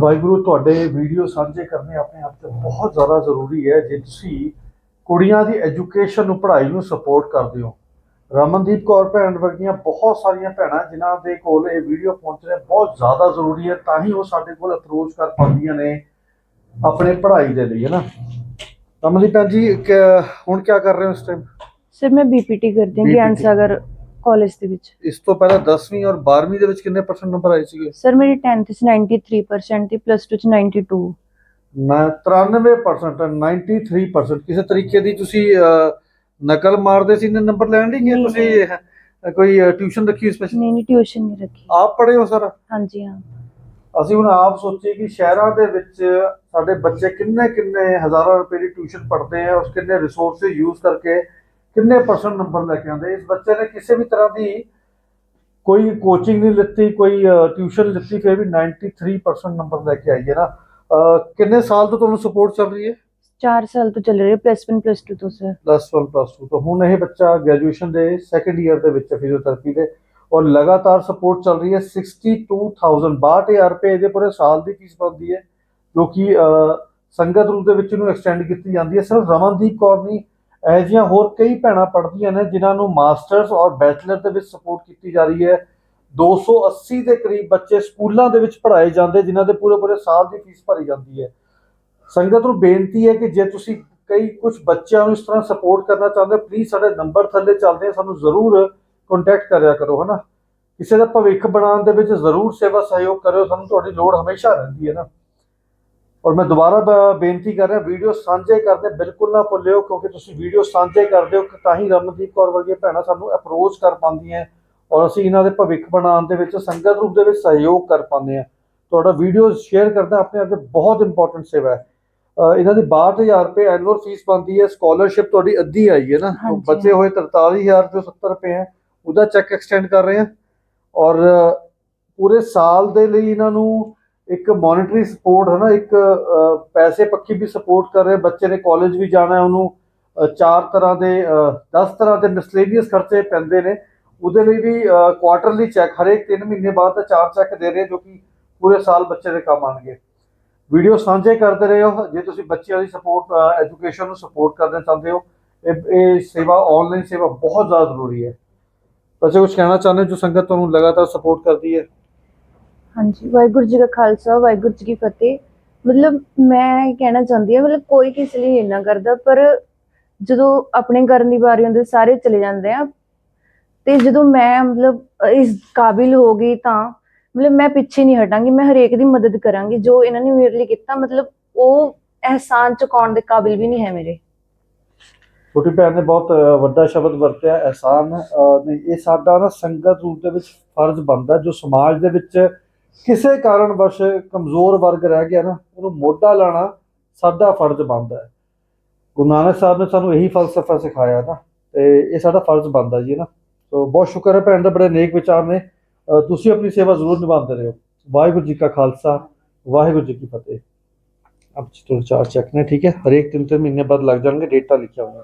ਵਾਹਿਗੁਰੂ ਤੁਹਾਡੇ ਵੀਡੀਓ ਸਾਂਝੇ ਕਰਨੇ ਆਪਣੇ ਆਪ ਤੇ ਬਹੁਤ ਜ਼ਿਆਦਾ ਜ਼ਰੂਰੀ ਹੈ। ਜੇ ਤੁਸੀਂ ਕੁੜੀਆਂ ਦੀ ਐਜੂਕੇਸ਼ਨ ਨੂੰ ਪੜ੍ਹਾਈ ਨੂੰ ਸਪੋਰਟ ਕਰਦੇ ਹੋ ਰਮਨਦੀਪ ਕੌਰ ਭੈਣ ਵਰਗੀਆਂ ਬਹੁਤ ਸਾਰੀਆਂ ਭੈਣਾਂ ਜਿਨ੍ਹਾਂ ਦੇ ਕੋਲ ਇਹ ਵੀਡੀਓ ਪਹੁੰਚ ਰਿਹਾ ਬਹੁਤ ਜ਼ਿਆਦਾ ਜ਼ਰੂਰੀ ਹੈ ਤਾਂ ਹੀ ਉਹ ਸਾਡੇ ਕੋਲ ਅਪਰੋਚ ਕਰ ਪਾਉਂਦੀਆਂ ਨੇ ਆਪਣੇ ਪੜ੍ਹਾਈ ਦੇ ਲਈ ਹੈ ਨਾ? ਰਮਨਦੀਪ ਭੈਣ ਜੀ ਹੁਣ ਕੀ ਕਰ ਰਹੇ ਹੋ ਇਸ ਟਾਈਮ ਸਰ ਮੈਂ ਬੀਪੀਟੀ ਕਰਦੀ ਹਾਂ ਗਿਆਨ ਸਾਗਰ ਕਾਲਜ ਦੇ ਵਿੱਚ। ਇਸ ਤੋਂ ਪਹਿਲਾਂ 10ਵੀਂ ਔਰ 12ਵੀਂ ਦੇ ਵਿੱਚ ਕਿੰਨੇ ਪਰਸੈਂਟ ਨੰਬਰ ਆਏ ਸੀਗੇ? ਸਰ ਮੇਰੀ 10th ਚ 93% ਤੇ ਪਲੱਸ 2 ਚ 92 ਨਾ 93% 93% ਕਿਸੇ ਤਰੀਕੇ ਦੀ ਤੁਸੀਂ ਨਕਲ ਮਾਰਦੇ ਸੀ ਨੰਬਰ ਲੈਣ ਲਈ ਨਹੀਂ, ਤੁਸੀਂ ਕੋਈ ਟਿਊਸ਼ਨ ਰੱਖੀ ਸਪੈਸ਼ਲ ਨਹੀਂ ਨਹੀਂ ਟਿਊਸ਼ਨ ਨਹੀਂ ਰੱਖੀ। ਆਪ ਪੜ੍ਹੇ ਹੋ ਸਰ? ਹਾਂਜੀ ਹਾਂ। ਅਸੀਂ ਹੁਣ ਆਪ ਸੋਚੀਏ ਕਿ ਸ਼ਹਿਰਾਂ ਦੇ ਵਿੱਚ ਸਾਡੇ ਬੱਚੇ ਕਿੰਨੇ ਕਿੰਨੇ ਹਜ਼ਾਰਾਂ ਰੁਪਏ ਦੀ ਟਿਊਸ਼ਨ ਪੜ੍ਹਦੇ ਆ ਉਸ ਕਿੰਨੇ ਰਿਸੋਰਸਸ ਯੂਜ਼ ਕਰਕੇ ਕਿੰਨੇ ਪਰਸੈਂਟ ਨੰਬਰ ਲੈ ਕੇ ਆਉਂਦੇ? ਇਸ ਬੱਚੇ ਨੇ ਕਿਸੇ ਵੀ ਤਰ੍ਹਾਂ ਦੀ ਕੋਈ ਕੋਚਿੰਗ ਨਹੀਂ ਲਿੱਤੀ ਕੋਈ ਟਿਊਸ਼ਨ ਲਿੱਤੀ ਫਿਰ ਵੀ 93% ਨੰਬਰ ਲੈ ਕੇ ਆਈ ਹੈ ਨਾ। ਕਿੰਨੇ ਸਾਲ ਤੋਂ ਤੁਹਾਨੂੰ ਸਪੋਰਟ ਚੱਲ ਰਹੀ ਹੈ? 4 ਸਾਲ ਤੋਂ ਚੱਲ ਰਹੀ ਹੈ ਪਲੱਸ 1 ਪਲੱਸ 2 ਤੋਂ ਸਰ ਪਲੱਸ 1 ਪਲੱਸ 2 ਤੋਂ। ਹੁਣ ਇਹ ਬੱਚਾ ਗ੍ਰੈਜੂਏਸ਼ਨ ਦੇ ਸੈਕੰਡ ਈਅਰ ਦੇ ਵਿੱਚ ਫਿਜ਼ੀਓਥੈਰੇਪੀ ਦੇ ਔਰ ਲਗਾਤਾਰ ਸਪੋਰਟ ਚੱਲ ਰਹੀ ਹੈ। 62000 62000 ਰੁਪਏ ਇਹਦੇ ਪੂਰੇ ਸਾਲ ਦੀ ਫੀਸ ਬਣਦੀ ਹੈ ਜੋ ਕਿ ਸੰਗਤ ਰੂਪ ਦੇ ਵਿੱਚ ਇਹਨੂੰ ਐਕਸਟੈਂਡ ਕੀਤੀ ਜਾਂਦੀ ਹੈ। ਸਿਰਫ ਰਮਨਦੀਪ ਕੌਰ ਨਹੀਂ ਇਹੋ ਜਿਹੀਆਂ ਹੋਰ ਕਈ ਭੈਣਾਂ ਪੜ੍ਹਦੀਆਂ ਨੇ ਜਿਨ੍ਹਾਂ ਨੂੰ ਮਾਸਟਰਸ ਔਰ ਬੈਚਲਰ ਦੇ ਵਿੱਚ ਸਪੋਰਟ ਕੀਤੀ ਜਾ ਰਹੀ ਹੈ। 280 ਦੇ ਕਰੀਬ ਬੱਚੇ ਸਕੂਲਾਂ ਦੇ ਵਿੱਚ ਪੜ੍ਹਾਏ ਜਾਂਦੇ, ਜਿਨ੍ਹਾਂ ਦੇ ਪੂਰੇ ਪੂਰੇ ਸਾਲ ਦੀ ਫੀਸ ਭਰੀ ਜਾਂਦੀ ਹੈ। ਸੰਗਤ ਨੂੰ ਬੇਨਤੀ ਹੈ ਕਿ ਜੇ ਤੁਸੀਂ ਕਈ ਕੁਝ ਬੱਚਿਆਂ ਨੂੰ ਇਸ ਤਰ੍ਹਾਂ ਸਪੋਰਟ ਕਰਨਾ ਚਾਹੁੰਦੇ ਹੋ ਪਲੀਜ਼ ਸਾਡੇ ਨੰਬਰ ਥੱਲੇ ਚੱਲਦੇ ਆ, ਸਾਨੂੰ ਜ਼ਰੂਰ ਕੰਟੈਕਟ ਕਰਿਆ ਕਰੋ, ਹਨਾ? ਕਿਸੇ ਦਾ ਭਵਿੱਖ ਬਣਾਉਣ ਦੇ ਵਿੱਚ ਜ਼ਰੂਰ ਸੇਵਾ ਸਹਿਯੋਗ ਕਰਿਓ, ਸਾਨੂੰ ਤੁਹਾਡੀ ਲੋੜ ਹਮੇਸ਼ਾ ਰਹਿੰਦੀ ਹੈ ਨਾ। ਔਰ ਮੈਂ ਦੁਬਾਰਾ ਬੇਨਤੀ ਕਰ ਰਿਹਾ ਵੀਡੀਓ ਸਾਂਝੇ ਕਰਦੇ ਬਿਲਕੁਲ ਨਾ ਭੁੱਲਿਓ ਕਿਉਂਕਿ ਤੁਸੀਂ ਵੀਡੀਓ ਸਾਂਝੇ ਕਰਦੇ ਹੋ ਤਾਂ ਹੀ ਰਮਨਦੀਪ ਕੌਰ ਵਰਗੀਆਂ ਭੈਣਾਂ ਸਾਨੂੰ ਅਪਰੋਚ ਕਰ ਪਾਉਂਦੀਆਂ ਔਰ ਅਸੀਂ ਇਹਨਾਂ ਦੇ ਭਵਿੱਖ ਬਣਾਉਣ ਦੇ ਵਿੱਚ ਸੰਗਤ ਰੂਪ ਦੇ ਵਿੱਚ ਸਹਿਯੋਗ ਕਰ ਪਾਉਂਦੇ ਆ ਤੁਹਾਡਾ ਵੀਡੀਓ ਸ਼ੇਅਰ ਕਰਨਾ ਆਪਣੇ ਆਪ 'ਚ ਬਹੁਤ ਇੰਪੋਰਟੈਂਟ ਸੇਵਾ ਹੈ ਇਹਨਾਂ ਦੀ 62000 ਰੁਪਏ ਐਨੂਅਲ ਫੀਸ ਬਣਦੀ ਹੈ ਸਕਾਲਰਸ਼ਿਪ ਤੁਹਾਡੀ ਅੱਧੀ ਆਈ ਹੈ ਨਾ। ਬਚੇ ਹੋਏ 43000 ਜੋ 70 ਰੁਪਏ ਹੈ ਉਹਦਾ ਚੈੱਕ ਐਕਸਟੈਂਡ ਕਰ ਰਹੇ ਹਾਂ ਔਰ ਪੂਰੇ ਸਾਲ ਦੇ ਲਈ ਇਹਨਾਂ ਨੂੰ ਇੱਕ ਮੋਨਿਟਰੀ ਸਪੋਰਟ ਹੈ ਨਾ, ਇੱਕ ਪੈਸੇ ਪੱਖੀ ਵੀ ਸਪੋਰਟ ਕਰ ਰਹੇ, ਬੱਚੇ ਨੇ ਕਾਲਜ ਵੀ ਜਾਣਾ ਹੈ, ਉਹਨੂੰ ਚਾਰ ਤਰ੍ਹਾਂ ਦੇ 10 ਤਰ੍ਹਾਂ ਦੇ ਮਿਸਲੇਨੀਅਸ ਖਰਚੇ ਪੈਂਦੇ ਨੇ। ਉਹਦੇ ਲਈ ਵੀ ਕੁਆਟਰਲੀ ਚੈੱਕ ਹਰੇਕ 3 ਮਹੀਨੇ ਬਾਅਦ ਤਾਂ ਚਾਰ ਚੈੱਕ ਦੇ ਰਹੇ ਜੋ ਕਿ ਪੂਰੇ ਸਾਲ ਬੱਚੇ ਦੇ ਕੰਮ ਆਣਗੇ ਵੀਡੀਓ ਸਾਂਝੇ ਕਰਦੇ ਰਹੋ, ਜੇ ਤੁਸੀਂ ਬੱਚਿਆਂ ਦੀ ਸਪੋਰਟ ਐਜੂਕੇਸ਼ਨ ਨੂੰ ਸਪੋਰਟ ਕਰਨਾ ਚਾਹੁੰਦੇ ਹੋ, ਇਹ ਇਹ ਸੇਵਾ ਆਨਲਾਈਨ ਸੇਵਾ ਬਹੁਤ ਜ਼ਿਆਦਾ ਜ਼ਰੂਰੀ ਹੈ। ਬੱਚੇ ਕੁਝ ਕਹਿਣਾ ਚਾਹੁੰਦੇ ਹੋ ਜੋ ਸੰਗਤ ਤੁਹਾਨੂੰ ਲਗਾਤਾਰ ਸਪੋਰਟ ਕਰਦੀ ਹੈ? ਹਾਂਜੀ, ਵਾਹਿਗੁਰੂ ਜੀ ਕਾ ਖਾਲਸਾ, ਵਾਹਿਗੁਰੂ ਜੀ ਕੀ ਫਤਿਹ। ਮਤਲਬ ਮੈਂ ਇਹ ਕਹਿਣਾ ਚਾਹੁੰਦੀ ਹਾਂ, ਮਤਲਬ ਕੋਈ ਕਿਸੇ ਲਈ ਇੰਨਾ ਕਰਦਾ, ਪਰ ਜਦੋਂ ਆਪਣੇ ਕਰਨ ਦੀ ਵਾਰੀ ਹੁੰਦੀ, ਸਾਰੇ ਚਲੇ ਜਾਂਦੇ ਆ। ਤੇ ਜਦੋਂ ਮੈਂ, ਮਤਲਬ, ਇਸ ਕਾਬਿਲ ਹੋ ਗਈ ਤਾਂ, ਮਤਲਬ ਮੈਂ ਪਿੱਛੇ ਨਹੀਂ ਹਟਾਂਗੀ, ਮੈਂ ਹਰੇਕ ਦੀ ਮਦਦ ਕਰਾਂਗੀ, ਜੋ ਇਹਨਾਂ ਨੇ ਮੇਰੇ ਲਈ ਕੀਤਾ, ਮਤਲਬ ਉਹ ਅਹਿਸਾਨ ਚੁਕਾਉਣ ਦੇ ਕਾਬਿਲ ਵੀ ਨਹੀਂ ਹੈ ਮੇਰੇ। ਛੋਟੀ ਭੈਣ ਨੇ ਬਹੁਤ ਵੱਡਾ ਸ਼ਬਦ ਵਰਤਿਆ, ਅਹਿਸਾਨ ਇਹ ਸਾਡਾ ਨਾ ਸੰਗਤ ਰੂਪ ਦੇ ਵਿੱਚ ਫਰਜ਼ ਬਣਦਾ, ਜੋ ਸਮਾਜ ਦੇ ਵਿੱਚ ਕਿਸੇ ਕਾਰਨ ਕਮਜ਼ੋਰ ਵਰਗ ਰਹਿ ਗਿਆ ਨਾ, ਉਹਨੂੰ ਮੋਢਾ ਲਾਣਾ ਸਾਡਾ ਫਰਜ਼ ਬਣਦਾ ਹੈ। ਗੁਰੂ ਨਾਨਕ ਸਾਹਿਬ ਨੇ ਸਾਨੂੰ ਇਹੀ ਫਲਸਫਾ ਸਿਖਾਇਆ ਨਾ, ਤੇ ਇਹ ਸਾਡਾ ਫਰਜ਼ ਬਣਦਾ ਜੀ ਨਾ। ਸੋ ਬਹੁਤ ਸ਼ੁਕਰ ਹੈ ਭੈਣ ਦਾ ਬੜੇ ਨੇਕ ਵਿਚਾਰ ਨੇ। ਤੁਸੀਂ ਆਪਣੀ ਸੇਵਾ ਜ਼ਰੂਰ ਨਿਭਾਉਂਦੇ ਰਹੋ। ਵਾਹਿਗੁਰੂ ਜੀ ਕਾ ਖਾਲਸਾ, ਵਾਹਿਗੁਰੂ ਜੀ ਕੀ ਫਤਿਹ। ਅਬ ਤੋਂ ਚਾਰ ਚੈੱਕ ਨੇ, ਠੀਕ ਹੈ? ਹਰੇਕ ਤਿੰਨ ਤਿੰਨ ਮਹੀਨੇ ਬਾਅਦ ਲੱਗ ਜਾਣਗੇ, ਡੇਟਾ ਲਿਖਿਆ ਹੋਇਆ